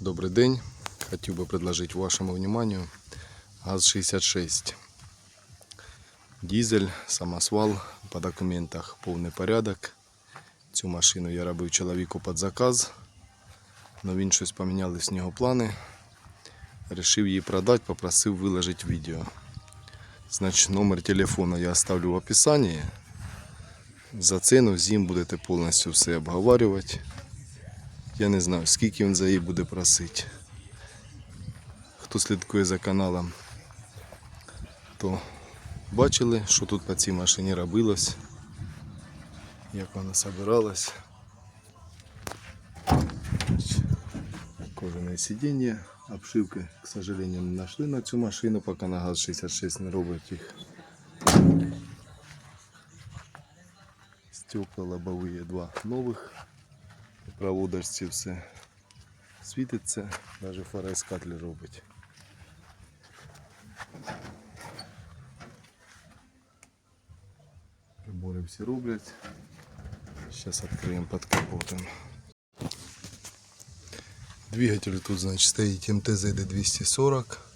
Добрый день. Хотел бы предложить вашему вниманию ГАЗ-66. Дизель, самосвал, по документах повний порядок. Цю машину я робив чоловіку під заказ, але він щось помінялись в нього плани. Решив її продати, попросив виложити відео. Значить, номер телефона я оставлю в описании. За ціну з ним будете повністю все обговорювати. Я не знаю, скільки він за її буде просити. Хто слідкує за каналом, то бачили, що тут по цій машині робилось, як вона собиралась. Кожаное сидіння, обшивки, к сожалению, не знайшли на цю машину, поки на ГАЗ-66 не робить їх. Стекла лобовые два Проводочці все світиться, навіть фароіскатель робить. Прибори всі роблять. Сейчас откроем под капотом. Двигатель тут, значит, стоит МТЗ 240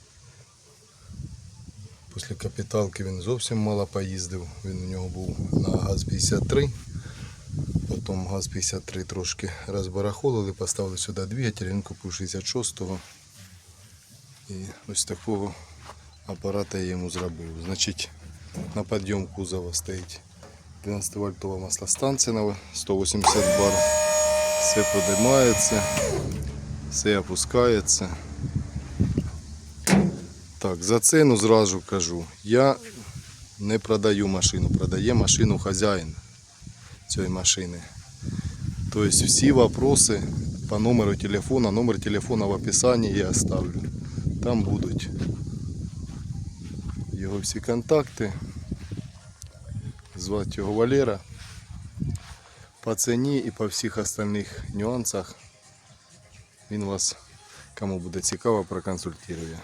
Після капіталки він зовсім мало поїздив. Він у нього був на ГАЗ-53. Потім ГАЗ-53 трошки розбарахолили, поставили сюди двигатель, він купив 66-го. І ось такого апарата я йому зробив. Значить, на підйом кузова стоїть 12 вольтова маслостанція на 180 бар. Все подимається, все опускається. Так, за ціну зразу кажу. Я не продаю машину, продає машину хазяїн цієї машини. Тобто всі вопроси по номеру телефона, номер телефона в описании я оставлю. Там будуть його всі контакти. Звати його Валера. По ціні і по всіх остальних нюансах він вас, кому буде цікаво, проконсультує.